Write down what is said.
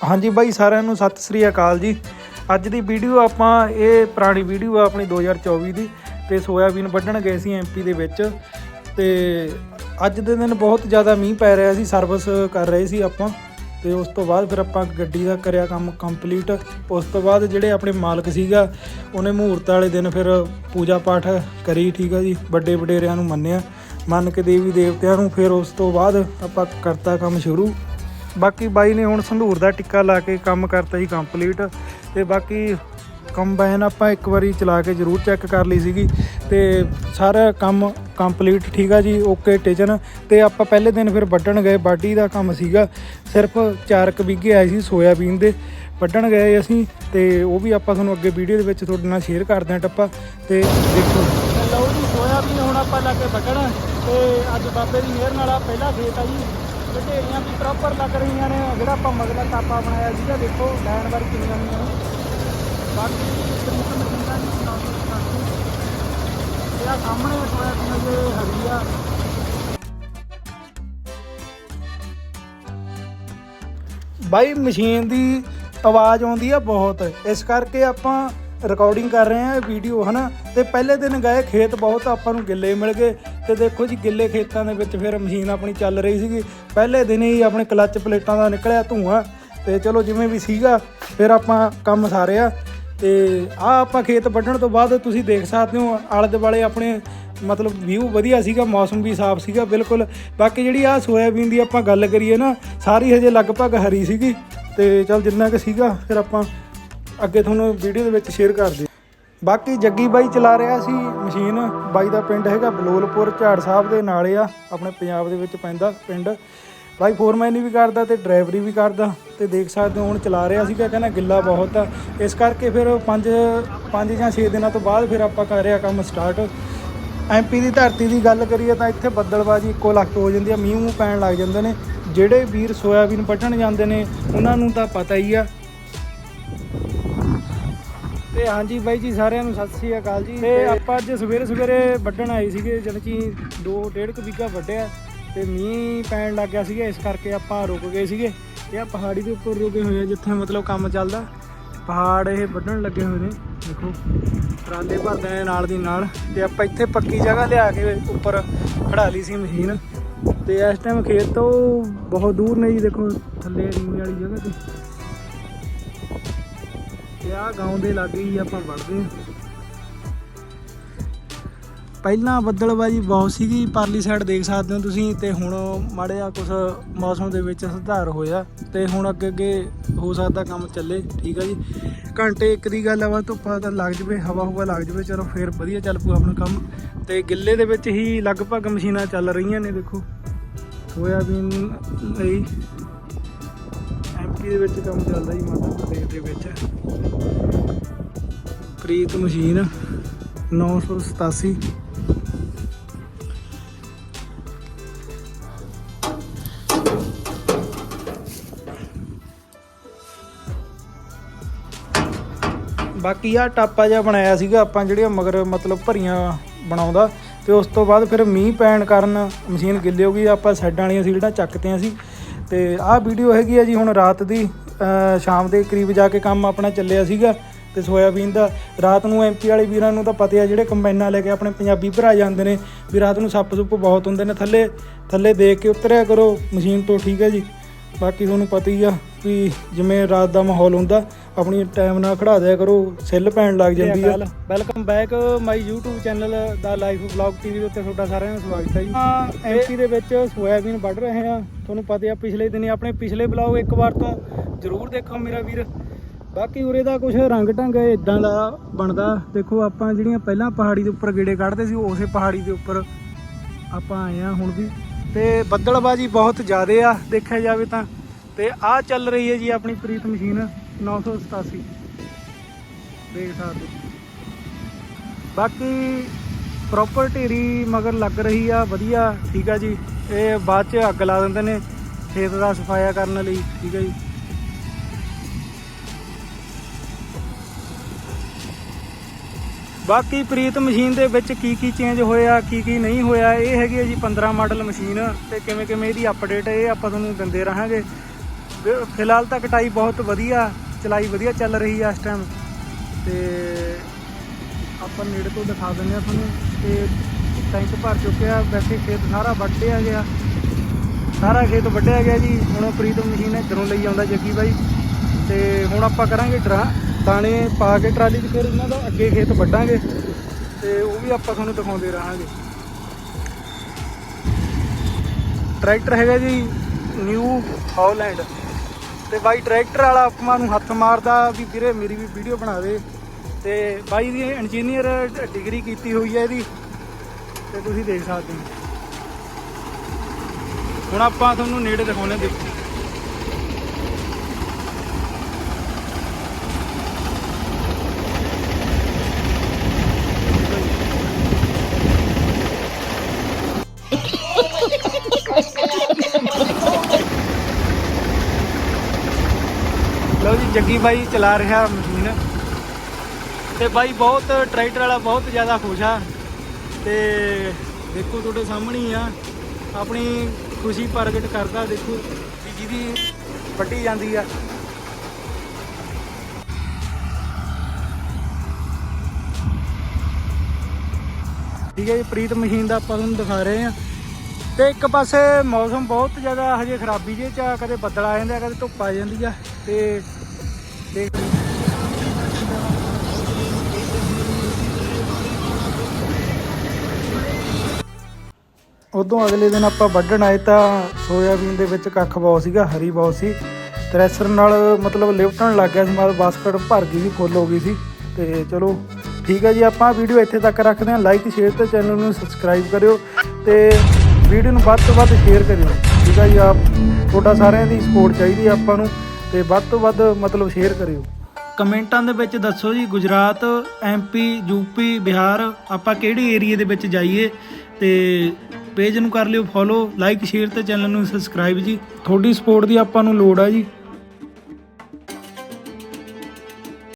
ਹਾਂਜੀ ਬਾਈ, ਸਾਰਿਆਂ ਨੂੰ ਸਤਿ ਸ੍ਰੀ ਅਕਾਲ ਜੀ। ਅੱਜ ਦੀ ਵੀਡੀਓ ਆਪਾਂ, ਇਹ ਪੁਰਾਣੀ ਵੀਡੀਓ ਆ ਆਪਣੀ 2024 ਦੀ ਤੇ ਸੋਇਆਬੀਨ ਵੱਢਣ ਗਏ ਸੀ ਐਮਪੀ ਦੇ ਵਿੱਚ ਤੇ ਅੱਜ ਦੇ ਦਿਨ ਬਹੁਤ ਜ਼ਿਆਦਾ ਮੀਂਹ ਪੈ ਰਿਹਾ ਸੀ ਸਰਵਿਸ ਕਰ ਰਹੇ ਸੀ ਆਪਾਂ ਤੇ ਉਸ ਤੋਂ ਬਾਅਦ ਫਿਰ ਆਪਾਂ ਗੱਡੀ ਦਾ ਕਰਿਆ ਕੰਮ ਕੰਪਲੀਟ ਉਸ ਤੋਂ ਬਾਅਦ ਜਿਹੜੇ ਆਪਣੇ ਮਾਲਕ ਸੀਗਾ, ਉਹਨੇ ਮਹੂਰਤ ਵਾਲੇ ਦਿਨ ਫਿਰ ਪੂਜਾ ਪਾਠ ਕਰੀ, ਠੀਕ ਆ ਜੀ, ਵੱਡੇ ਵਡੇਰਿਆਂ ਨੂੰ ਮੰਨਿਆ। ਮੰਨ ਕੇ ਦੇਵੀ ਦੇਵਤਿਆਂ ਨੂੰ ਫਿਰ ਉਸ ਤੋਂ ਬਾਅਦ ਆਪਾਂ ਕਰਤਾ ਕੰਮ ਸ਼ੁਰੂ। ਬਾਕੀ ਬਾਈ ਨੇ ਹੁਣ ਸੰਧੂਰ ਦਾ ਟਿੱਕਾ ਲਾ ਕੇ ਕੰਮ ਕਰਤਾ ਜੀ ਕੰਪਲੀਟ ਤੇ ਬਾਕੀ ਕੰਬਾਈਨ ਆਪਾਂ ਇੱਕ ਵਾਰੀ ਚਲਾ ਕੇ ਜ਼ਰੂਰ ਚੈੱਕ ਕਰ ਲਈ ਸੀਗੀ ਤੇ ਸਾਰਾ ਕੰਮ ਕੰਪਲੀਟ ਠੀਕ ਆ ਜੀ ਓਕੇ ਟਿਚਨ। ਤੇ ਆਪਾਂ ਪਹਿਲੇ ਦਿਨ ਫਿਰ ਵੱਢਣ ਗਏ, ਬਾਡੀ ਦਾ ਕੰਮ ਸੀਗਾ। ਸਿਰਫ 4 ਕੁ ਵਿਗੇ ਆਏ ਸੀ ਸੋਇਆਬੀਨ ਦੇ, ਵੱਢਣ ਗਏ ਅਸੀਂ ਤੇ ਉਹ ਵੀ ਆਪਾਂ ਤੁਹਾਨੂੰ ਅੱਗੇ ਵੀਡੀਓ ਦੇ ਵਿੱਚ ਤੁਹਾਡੇ ਨਾਲ ਸ਼ੇਅਰ ਕਰਦੇ ਹਾਂ ਟੱਪਾ ਤੇ ਦੇਖੋ। ਲਓ ਜੀ, ਸੋਇਆਬੀਨ ਹੁਣ ਆਪਾਂ ਲਾ ਕੇ ਵੱਢਣਾ ਤੇ ਅੱਜ ਬਾਬੇ ਦੀ ਮਿਹਰ ਨਾਲ ਆ, ਪਹਿਲਾ ਖੇਤ ਆ ਜੀ। ਢੇਰੀਆਂ ਵੀ ਪ੍ਰੋਪਰ ਲੱਗ ਰਹੀਆਂ ਨੇ। ਜਿਹੜਾ ਆਪਾਂ ਮਗਲਾ ਟਾਪਾ ਬਣਾਇਆ ਸੀਗਾ, ਦੇਖੋ ਲਾਈਨ ਵਾਰ ਕਿੰਨੀਆਂ ਨੇ। ਬਾਕੀ ਤਰੀਕ ਮਸ਼ੀਨਾਂ ਦੀ ਨਾਮ ਤੇ ਸਾਹਮਣੇ ਸੋਇਆਬੀਨ ਜੇ ਹਰੀ ਆ। ਬਾਈ, ਮਸ਼ੀਨ ਦੀ ਆਵਾਜ਼ ਆਉਂਦੀ ਆ ਬਹੁਤ। ਇਸ ਕਰਕੇ ਆਪਾਂ ਰਿਕਾਰਡਿੰਗ ਕਰ ਰਹੇ ਆ ਵੀਡੀਓ ਹਨਾ? ਤੇ ਪਹਿਲੇ ਦਿਨ ਗਏ, ਖੇਤ ਬਹੁਤ ਆਪਾਂ ਨੂੰ ਗਿੱਲੇ ਮਿਲ ਗਏ। ਤੇ ਦੇਖੋ ਜੀ, ਗਿੱਲੇ ਖੇਤਾਂ ਦੇ ਵਿੱਚ ਫਿਰ ਮਸ਼ੀਨ ਆਪਣੀ ਚੱਲ ਰਹੀ ਸੀਗੀ। ਪਹਿਲੇ ਦਿਨ ਹੀ ਆਪਣੇ ਕਲੱਚ ਪਲੇਟਾਂ ਦਾ ਨਿਕਲਿਆ ਧੂਆਂ। ਤੇ ਚਲੋ ਜਿਵੇਂ ਵੀ ਸੀਗਾ, ਫਿਰ ਆਪਾਂ ਕੰਮ ਸਾਰਿਆ। ਤੇ ਆ ਆਪਾਂ ਖੇਤ ਵੱਢਣ ਤੋਂ ਬਾਅਦ ਤੁਸੀਂ ਦੇਖ ਸਕਦੇ ਹੋ, ਆਲੇ ਦੁਆਲੇ ਆਪਣੇ ਮਤਲਬ ਵਿਊ ਵਧੀਆ ਸੀਗਾ, ਮੌਸਮ ਵੀ ਸਾਫ਼ ਸੀਗਾ, ਬਿਲਕੁਲ। ਬਾਕੀ ਜਿਹੜੀ ਆ ਸੋਇਆਬੀਨ ਦੀ ਆਪਾਂ ਗੱਲ ਕਰੀਏ ਨਾ, ਸਾਰੀ ਹਜੇ ਲਗਭਗ ਹਰੀ ਸੀਗੀ। ਤੇ ਚਲ ਜਿੰਨਾ ਕੁ ਸੀਗਾ, ਫਿਰ ਆਪਾਂ ਅੱਗੇ ਤੁਹਾਨੂੰ ਵੀਡੀਓ ਦੇ ਵਿੱਚ ਸ਼ੇਅਰ ਕਰਦੇ ਬਾਕੀ ਜੱਗੀ ਬਾਈ ਚਲਾ ਰਿਹਾ ਸੀ ਮਸ਼ੀਨ। ਬਾਈ ਦਾ ਪਿੰਡ ਹੈਗਾ ਬਲੋਲਪੁਰ, ਝਾੜ ਸਾਹਿਬ ਦੇ ਨਾਲੇ ਆ। ਆਪਣੇ ਪੰਜਾਬ ਦੇ ਵਿੱਚ ਪੈਂਦਾ ਪਿੰਡ। ਬਾਈ ਫੋਰਮੈਨੀ ਵੀ ਕਰਦਾ ਤੇ ਡਰਾਈਵਰੀ ਵੀ ਕਰਦਾ। ਤੇ ਦੇਖ ਸਕਦੇ ਹੋ ਹੁਣ ਚਲਾ ਰਿਹਾ ਸੀਗਾ ਕਹਿੰਦਾ ਗਿੱਲਾ ਬਹੁਤ ਆ। ਇਸ ਕਰਕੇ ਫਿਰ 5 5 ਜਾਂ 6 ਦਿਨਾਂ ਤੋਂ ਬਾਅਦ ਫਿਰ ਆਪਾਂ ਕਰ ਰਿਹਾ ਕੰਮ ਸਟਾਰਟ ਐਮਪੀ ਦੀ ਧਰਤੀ ਦੀ ਗੱਲ ਕਰੀਏ ਤਾਂ ਇੱਥੇ ਬੱਦਲਬਾਜੀ ਇੱਕੋ ਲੱਖ ਹੋ ਜਾਂਦੀ ਆ। ਮੀਂਹ ਮੂੰਹ ਪੈਣ ਲੱਗ ਜਾਂਦੇ ਨੇ। ਜਿਹੜੇ ਵੀਰ ਸੋਇਆਬੀਨ ਵੱਢਣ ਜਾਂਦੇ ਨੇ, ਉਹਨਾਂ ਨੂੰ ਤਾਂ ਪਤਾ ਹੀ ਆ। ਤੇ ਹਾਂਜੀ ਬਾਈ ਜੀ ਸਾਰਿਆਂ ਨੂੰ ਸਤਿ ਸ੍ਰੀ ਅਕਾਲ ਜੀ। ਤੇ ਆਪਾਂ ਅੱਜ ਸਵੇਰੇ ਸਵੇਰੇ ਵੱਢਣ ਆਏ ਸੀਗੇ ਜਦ ਕਿ 2 1.5 ਕੁ ਵੀਗਾ ਵੱਢਿਆ ਤੇ ਮੀਂਹ ਪੈਣ ਲੱਗ ਗਿਆ ਸੀਗਾ ਇਸ ਕਰਕੇ ਆਪਾਂ ਰੁਕ ਗਏ ਸੀਗੇ ਇਹ ਆ ਪਹਾੜੀ ਦੇ ਉੱਪਰ ਰੁਕੇ ਹੋਏ ਆ ਜਿੱਥੇ ਮਤਲਬ ਕੰਮ ਚੱਲਦਾ। ਪਹਾੜ ਇਹ ਵੱਢਣ ਲੱਗੇ ਹੋਏ ਨੇ ਦੇਖੋ ਟਰਾਲੇ ਭਰਦੇ ਨੇ ਨਾਲ ਦੀ ਨਾਲ। ਤੇ ਆਪਾਂ ਇੱਥੇ ਪੱਕੀ ਜਗ੍ਹਾ ਲਿਆ ਕੇ ਉੱਪਰ ਖੜਾ ਲਈ ਸੀ ਮਸ਼ੀਨ। ਤੇ ਇਸ ਟਾਈਮ ਖੇਤ ਤੋਂ ਬਹੁਤ ਦੂਰ ਨੇ ਜੀ ਦੇਖੋ ਥੱਲੇ ਨੀਵੀਂ ਵਾਲੀ ਜਗ੍ਹਾ ਤੇ। ਤੇ ਆਹ ਗਾਉਂ ਦੇ ਲਾਗੇ ਹੀ ਆਪਾਂ ਵੜਦੇ ਹਾਂ। ਪਹਿਲਾਂ ਬੱਦਲਬਾਜੀ ਬਹੁਤ ਸੀਗੀ, ਪਰਲੀ ਸਾਈਡ ਦੇਖ ਸਕਦੇ ਹੋ ਤੁਸੀਂ ਤੇ ਹੁਣ ਮਾੜਿਆ ਕੁਝ ਮੌਸਮ ਦੇ ਵਿੱਚ ਸੁਧਾਰ ਹੋਇਆ ਤੇ ਹੁਣ ਅੱਗੇ ਅੱਗੇ ਹੋ ਸਕਦਾ ਕੰਮ ਚੱਲੇ, ਠੀਕ ਆ ਜੀ। ਘੰਟੇ ਇੱਕ ਦੀ ਗੱਲ ਆ ਵਾ ਧੁੱਪਾ ਤਾਂ ਲੱਗ ਜਵੇ, ਹਵਾ ਹਵਾ ਲੱਗ ਜਵੇ, ਚਲੋ ਫੇਰ ਵਧੀਆ ਚੱਲ ਪੂ ਆਪਣਾ ਕੰਮ। ਤੇ ਗਿੱਲੇ ਦੇ ਵਿੱਚ ਹੀ ਲਗਭਗ ਮਸ਼ੀਨਾਂ ਚੱਲ ਰਹੀਆਂ ਨੇ, ਦੇਖੋ। ਸੋਇਆਬੀਨ ਲਈ ਐਮਪੀ ਦੇ ਵਿੱਚ ਕੰਮ ਚੱਲਦਾ ਜੀ ਮਾਤਾ ਪ੍ਰਦੇਸ਼ ਦੇ ਵਿੱਚ। ਪ੍ਰੀਤ ਮਸ਼ੀਨ 987 ਬਾਕੀ ਆ ਟਾਪਾ ਜਿਹਾ ਬਣਾਇਆ ਸੀਗਾ ਆਪਾਂ ਜਿਹੜੀਆਂ ਮਗਰ ਮਤਲਬ ਭਰੀਆਂ ਬਣਾਉਂਦਾ ਤੇ ਉਸ ਤੋਂ ਬਾਅਦ ਫਿਰ ਮੀਂਹ ਪੈਣ ਕਾਰਨ ਮਸ਼ੀਨ ਗਿੱਲੀ ਹੋ ਗਈ, ਆਪਾਂ ਸਾਈਡਾਂ ਵਾਲੀਆਂ ਸੀਲਡਾਂ ਚੱਕਤੀਆਂ ਸੀ। ਤੇ ਆਹ ਵੀਡੀਓ ਹੈਗੀ ਆ ਜੀ ਹੁਣ ਰਾਤ ਦੀ ਸ਼ਾਮ ਦੇ ਕਰੀਬ ਜਾ ਕੇ ਕੰਮ ਆਪਣਾ ਚੱਲਿਆ ਸੀਗਾ ਤੇ ਸੋਇਆਬੀਨ ਦਾ। ਰਾਤ ਨੂੰ ਐਮਪੀ ਵਾਲੇ ਵੀਰਾਂ ਨੂੰ ਤਾਂ ਪਤਾ ਆ, ਜਿਹੜੇ ਕੰਬਾਈਨਾਂ ਲੈ ਕੇ ਆਪਣੇ ਪੰਜਾਬੀ ਭਰਾ ਜਾਂਦੇ ਨੇ, ਵੀ ਰਾਤ ਨੂੰ ਸੱਪ ਸੁੱਪ ਬਹੁਤ ਹੁੰਦੇ ਨੇ, ਥੱਲੇ ਥੱਲੇ ਦੇਖ ਕੇ ਉਤਰਿਆ ਕਰੋ, ਮਸ਼ੀਨ ਤੋਂ ਠੀਕ ਹੈ ਜੀ। ਬਾਕੀ ਤੁਹਾਨੂੰ ਪਤਾ ਹੀ ਆ ਵੀ ਜਿਵੇਂ ਰਾਤ ਦਾ ਮਾਹੌਲ ਹੁੰਦਾ ਆਪਣੀ ਟਾਈਮ ਨਾਲ ਖੜਾ ਦਿਆ ਕਰੋ ਸਿੱਲ ਪੈਣ ਲੱਗ ਜਾਂਦੀ ਆ। Welcome back my YouTube channel the life vlog TV ਦੇ ਉੱਤੇ ਤੁਹਾਡਾ ਸਾਰਿਆਂ ਦਾ ਸਵਾਗਤ ਹੈ ਜੀ। ਹਾਂ ਐਮਪੀ ਦੇ ਵਿੱਚ ਸੋਇਆਬੀਨ ਵੱਢ ਰਹੇ ਆ ਤੁਹਾਨੂੰ ਪਤਾ ਆ ਪਿਛਲੇ ਦਿਨੀ ਆਪਣੇ ਪਿਛਲੇ ਵਲੌਗ ਇੱਕ ਵਾਰ ਤੋਂ ਜ਼ਰੂਰ ਦੇਖੋ ਮੇਰਾ ਵੀਰ। ਬਾਕੀ ਉਰੇ ਦਾ ਕੁਝ ਰੰਗ ਢੰਗ ਇਦਾਂ ਦਾ ਬਣਦਾ। ਦੇਖੋ ਆਪਾਂ ਜਿਹੜੀਆਂ ਪਹਿਲਾਂ ਪਹਾੜੀ ਦੇ ਉੱਪਰ ਗੇੜੇ ਕੱਢਦੇ ਸੀ ਉਸੇ ਪਹਾੜੀ ਦੇ ਉੱਪਰ ਆਪਾਂ ਆਏ ਆ ਹੁਣ ਵੀ ਤੇ ਬੱਦਲਬਾਜੀ ਬਹੁਤ ਜ਼ਿਆਦੇ ਆ, ਦੇਖਿਆ ਜਾਵੇ ਤਾਂ। ਤੇ ਆਹ ਚੱਲ ਰਹੀ ਹੈ ਜੀ ਆਪਣੀ ਪ੍ਰੀਤ ਮਸ਼ੀਨ 987 ਦੇਖ ਸਕਦੇ ਹੋ। ਬਾਕੀ ਪ੍ਰੋਪਰ ਢੇਰੀ ਮਗਰ ਲੱਗ ਰਹੀ ਆ, ਵਧੀਆ, ਠੀਕ ਆ ਜੀ। ਇਹ ਬਾਅਦ ਚ ਅੱਗ ਲਾ ਦਿੰਦੇ ਨੇ, ਖੇਤ ਦਾ ਸਫਾਇਆ ਕਰਨ ਲਈ, ਠੀਕ ਆ ਜੀ। ਬਾਕੀ ਪ੍ਰੀਤ ਮਸ਼ੀਨ ਦੇ ਵਿੱਚ ਕੀ ਕੀ ਚੇਂਜ ਹੋਇਆ, ਕੀ ਕੀ ਨਹੀਂ ਹੋਇਆ, ਇਹ ਹੈਗੀ ਹੈ ਜੀ 15 ਮਾਡਲ ਮਸ਼ੀਨ ਤੇ ਕਿਵੇਂ ਕਿਵੇਂ ਇਹਦੀ ਅਪਡੇਟ ਇਹ ਆਪਾਂ ਤੁਹਾਨੂੰ ਦਿੰਦੇ ਰਹਾਂਗੇ। ਫਿਲਹਾਲ ਤਾਂ ਕਟਾਈ ਬਹੁਤ ਵਧੀਆ, ਚਲਾਈ ਵਧੀਆ ਚੱਲ ਰਹੀ ਆ ਇਸ ਟਾਈਮ ਤੇ ਆਪਾਂ ਨੇੜੇ ਤੋਂ ਦਿਖਾ ਦਿੰਦੇ ਆ ਤੁਹਾਨੂੰ, ਤੇ ਟੈਂਕ ਭਰ ਚੁੱਕਿਆ, ਵੈਸੇ ਖੇਤ ਸਾਰਾ ਵੱਢਿਆ ਗਿਆ। ਸਾਰਾ ਖੇਤ ਵੱਢਿਆ ਗਿਆ ਜੀ, ਹੁਣ ਪ੍ਰੀਤ ਮਸ਼ੀਨ ਇੱਧਰੋਂ ਲਈ ਆਉਂਦਾ ਜੱਗੀ ਬਾਈ। ਤੇ ਹੁਣ ਆਪਾਂ ਕਰਾਂਗੇ ਡਰਾ ਦਾਣੇ ਪਾ ਕੇ ਟਰਾਲੀ 'ਚ ਫਿਰ ਇਹਨਾਂ ਦਾ ਅੱਗੇ ਖੇਤ ਵੱਢਾਂਗੇ ਤੇ ਉਹ ਵੀ ਆਪਾਂ ਤੁਹਾਨੂੰ ਦਿਖਾਉਂਦੇ ਰਹਾਂਗੇ। ਟਰੈਕਟਰ ਹੈਗਾ ਜੀ ਨਿਊ ਹਾਲੈਂਡ ਤੇ ਬਾਈ ਟਰੈਕਟਰ ਵਾਲਾ ਆਪਾਂ ਨੂੰ ਹੱਥ ਮਾਰਦਾ ਵੀ ਵੀਰੇ ਮੇਰੀ ਵੀ ਵੀਡੀਓ ਬਣਾ ਦੇ ਤੇ ਬਾਈ ਦੀ ਇੰਜੀਨੀਅਰ ਡਿਗਰੀ ਕੀਤੀ ਹੋਈ ਹੈ ਇਹਦੀ ਤੇ ਤੁਸੀਂ ਦੇਖ ਸਕਦੇ ਹੋ। ਹੁਣ ਆਪਾਂ ਤੁਹਾਨੂੰ ਨੇੜੇ ਦਿਖਾਉਣੇ ਦੇਖੋ ਲਓ ਜੀ, ਜੱਗੀ ਬਾਈ ਚਲਾ ਰਿਹਾ ਮਸ਼ੀਨ। ਤੇ ਬਾਈ ਬਹੁਤ ਟਰੈਕਟਰ ਵਾਲਾ ਬਹੁਤ ਜ਼ਿਆਦਾ ਖੁਸ਼ ਆ। ਤੇ ਦੇਖੋ ਤੁਹਾਡੇ ਸਾਹਮਣੇ ਹੀ ਆ। ਆਪਣੀ ਖੁਸ਼ੀ ਪ੍ਰਗਟ ਕਰਦਾ ਦੇਖੋ ਵੀ ਜਿਹਦੀ ਵੱਡੀ ਜਾਂਦੀ ਆ। ਠੀਕ ਹੈ ਜੀ, ਪ੍ਰੀਤ ਮਸ਼ੀਨ ਦਾ ਆਪਾਂ ਤੁਹਾਨੂੰ ਦਿਖਾ ਰਹੇ ਆ ਤੇ ਇੱਕ ਪਾਸੇ ਮੌਸਮ ਬਹੁਤ ਜ਼ਿਆਦਾ ਹਜੇ ਖਰਾਬੀ ਜੇ ਚ ਕਦੇ ਬੱਦਲ ਆ ਜਾਂਦਾ ਕਦੇ ਧੁੱਪ ਆ ਜਾਂਦੀ ਆ, ਤੇ ਦੇਖ ਉਦੋਂ ਅਗਲੇ ਦਿਨ ਆਪਾਂ ਵੱਢਣ ਆਏ ਤਾਂ ਸੋਇਆਬੀਨ ਦੇ ਵਿੱਚ ਕੱਖ ਬਹੁਤ ਸੀਗਾ, ਹਰੀ ਬਹੁਤ ਸੀ। ਥ੍ਰੈਸ਼ਰ ਨਾਲ ਮਤਲਬ ਲਿਫਟਣ ਲੱਗ ਗਿਆ ਸੀ, ਮਤਲਬ ਬਾਸਕਟ ਭਰ ਗਈ ਸੀ, ਫੁੱਲ ਹੋ ਗਈ ਸੀ। ਤੇ ਚਲੋ ਠੀਕ ਹੈ ਜੀ, ਆਪਾਂ ਵੀਡੀਓ ਇੱਥੇ ਤੱਕ ਰੱਖਦੇ ਹਾਂ। ਲਾਈਕ ਸ਼ੇਅਰ ਤੇ ਚੈਨਲ ਨੂੰ ਸਬਸਕ੍ਰਾਈਬ ਕਰਿਓ। ਤੇ ਵੀਡੀਓ ਨੂੰ ਵੱਧ ਤੋਂ ਵੱਧ ਸ਼ੇਅਰ ਕਰਿਓ। ਠੀਕ ਹੈ ਜੀ, ਆਪ ਤੁਹਾਡਾ ਸਾਰਿਆਂ ਦੀ ਸਪੋਰਟ ਚਾਹੀਦੀ ਆਪਾਂ ਨੂੰ ਤੇ ਵੱਧ ਤੋਂ ਵੱਧ ਮਤਲਬ ਸ਼ੇਅਰ ਕਰਿਓ। ਕਮੈਂਟਾਂ ਦੇ ਵਿੱਚ ਦੱਸੋ ਜੀ, ਗੁਜਰਾਤ ਐਮਪੀ ਯੂਪੀ ਬਿਹਾਰ, ਆਪਾਂ ਕਿਹੜੇ ਏਰੀਆ ਦੇ ਵਿੱਚ ਜਾਈਏ ਤੇ ਪੇਜ ਨੂੰ ਕਰ ਲਿਓ ਫੋਲੋ ਲਾਈਕ ਸ਼ੇਅਰ ਤੇ ਚੈਨਲ ਨੂੰ ਸਬਸਕ੍ਰਾਈਬ ਜੀ। ਤੁਹਾਡੀ ਸਪੋਰਟ ਦੀ ਆਪਾਂ ਨੂੰ ਲੋੜ ਆ ਜੀ।